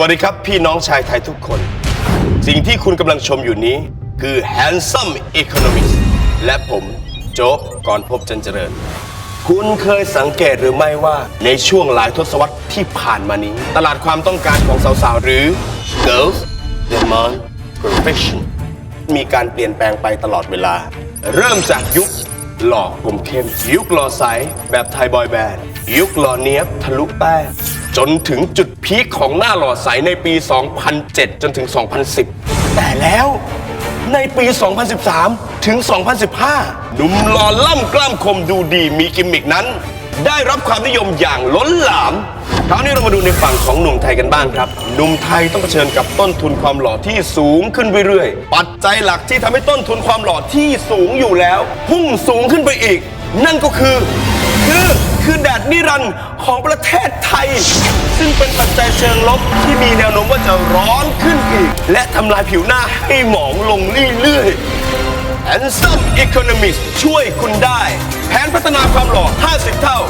วัสดีครับพี่น้องชายไทยทุกคน สิ่งที่คุณกำลังชมอยู่นี้คือ Handsome Economics และผมโจ๊กกรพบจันเจริญ คุณเคยสังเกตหรือไม่ว่าในช่วงหลายทศวรรษที่ผ่านมานี้ ตลาดความต้องการของสาวๆ หรือ Girls Demand Perfection มีการเปลี่ยนแปลงไปตลอดเวลา เริ่มจากยุคหล่อคมเข้ม ยุคหล่อใสแบบไทยบอยแบนด์ ยุคหล่อเนี้ยบทะลุแป้ง จนถึงจุดพีคของหน้าหล่อใสในปี 2007 จนถึง 2010 แต่แล้วในปี 2013 ถึง 2015 หนุ่มหล่อล่ำกล้ามคมดูดีมีกิมมิกนั้น ได้รับความนิยมอย่างล้นหลามคราวนี้เรามาดูในฝั่งของหนุ่มไทยกันบ้างครับ หนุ่มไทยต้องเผชิญกับต้นทุนความหล่อที่สูงขึ้นเรื่อยๆ ปัจจัยหลักที่ทำให้ต้นทุนความหล่อที่สูงอยู่แล้ว พุ่งสูงขึ้นไปอีก นั่นก็คือคือคือแดด นิรันดร์ของประเทศไทย ซึ่งเป็นปัจจัยเชิงลบที่มีแนวโน้มว่าจะร้อนขึ้นอีก และทำลายผิวหน้าให้หมองลงเรื่อยๆ Handsome Economics ช่วยคุณได้ แผนพัฒนาความหล่อ 50 เท่า